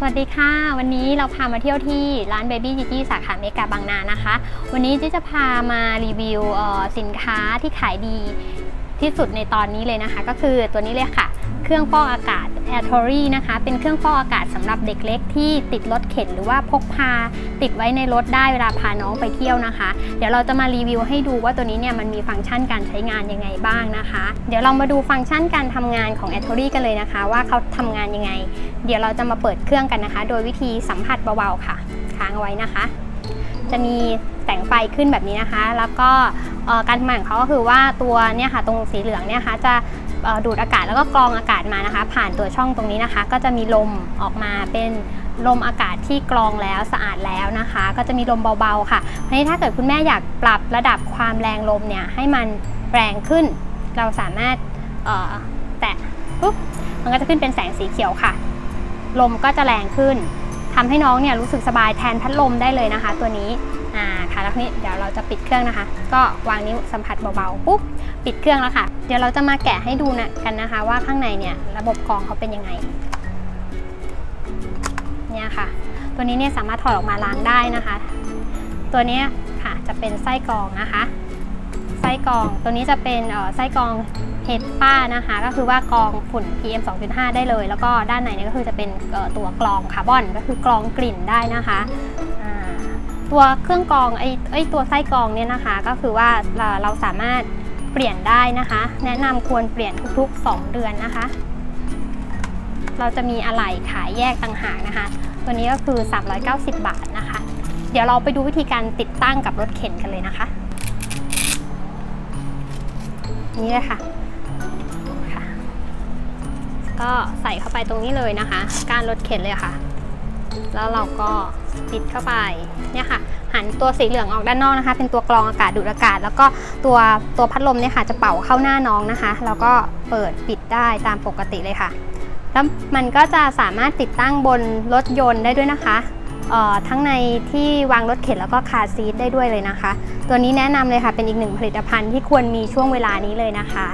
สวัสดีค่ะ วันนี้เราพามาเที่ยวที่ร้าน Baby Gigi สาขาเมกาบางนานะคะ วันนี้จิจะพามารีวิวออสินค้าที่ขายดี ที่สุดในตอนนี้เลยนะคะ ก็คือตัวนี้เลยค่ะ เครื่องฟอกอากาศ a i r t o r y นะคะ เป็นเครื่องฟอกอากาศสำหรับเด็กเล็กที่ติดรถเข็นหรือว่าพกพาติดไว้ในรถได้เวลาพาน้องไปเที่ยวนะคะ เดี๋ยวเราจะมารีวิวให้ดูว่าตัวนี้เนี่ยมันมีฟังก์ชันการใช้งานยังไงบ้างนะคะ เดี๋ยวเรามาดูฟังก์ชันการทำงานของ a i r t o r y กันเลยนะคะ ว่าเขาทำงานยังไง เดี๋ยวเราจะมาเปิดเครื่องกันนะคะ โดยวิธีสัมผัสเบาๆค่ะ ค้างเอาไว้นะคะ จะมีแสงไฟขึ้นแบบนี้นะคะ แล้วก็ การทำงานของเขาก็คือว่าตัวเนี่ยค่ะตรงสีเหลืองเนี่ยค่ะจะดูดอากาศแล้วก็กรองอากาศมานะคะ ผ่านตัวช่องตรงนี้นะคะ ก็จะมีลมออกมาเป็นลมอากาศที่กรองแล้วสะอาดแล้วนะคะ ก็จะมีลมเบาๆค่ะทีนี้ถ้าเกิดคุณแม่อยากปรับระดับความแรงลมเนี่ยให้มันแรงขึ้น เราสามารถแตะปุ๊บมันก็จะขึ้นเป็นแสงสีเขียวค่ะ ลมก็จะแรงขึ้นทำให้น้องเนี่ยรู้สึกสบายแทนพัดลมได้เลยนะคะ ตัวนี้อ่า แล้วทีนี้เดี๋ยวเราจะปิดเครื่องนะคะ ก็วางนิ้วสัมผัสเบาๆปุ๊บปิดเครื่องแล้วค่ะ เดี๋ยวเราจะมาแกะให้ดูนะกันนะคะ ว่าข้างในเนี่ยระบบกรองเขาเป็นยังไงเนี่ยค่ะ ตัวนี้เนี่ยสามารถถอดออกมาล้างได้นะคะ ตัวนี้ค่ะจะเป็นไส้กรองนะคะไส้กรองตัวนี้จะเป็นไส้กรองเฮดป้านะคะ ก็คือว่ากรองฝุ่น PM 2.5 ได้เลย แล้วก็ด้านในเนี่ยก็คือจะเป็นตัวกรองคาร์บอนก็คือกรองกลิ่นได้นะคะ ตัวเครื่องกรองไอ้ไอ้ตัวไส้กรองเนี่ยนะคะ ก็คือว่าเราเราสามารถเปลี่ยนได้นะคะ แนะนำควรเปลี่ยนทุกๆ 2 เดือนนะคะ เราจะมีอะไหล่ขายแยกต่างหากนะคะ ตัวนี้ก็คือ 390 บาทนะคะ เดี๋ยวเราไปดูวิธีการติดตั้งกับรถเข็นกันเลยนะคะ นี่เลยค่ะค่ะก็ใส่เข้าไปตรงนี้เลยนะคะ การรถเข็นเลยค่ะ แล้วเราก็ติดเข้าไปเนี่ยค่ะหันตัวสีเหลืองออกด้านนอกนะคะ เป็นตัวกรองอากาศดูดอากาศ แล้วก็ตัวตัวพัดลมเนี่ยค่ะจะเป่าเข้าหน้าน้องนะคะ แล้วก็เปิดปิดได้ตามปกติเลยค่ะ แล้วมันก็จะสามารถติดตั้งบนรถยนต์ได้ด้วยนะคะเอ่อทั้งในที่วางรถเข็นแล้วก็คาซีทได้ด้วยเลยนะคะ ตัวนี้แนะนำเลยค่ะเป็นอีกหนึ่งผลิตภัณฑ์ที่ควรมีช่วงเวลานี้เลยนะคะ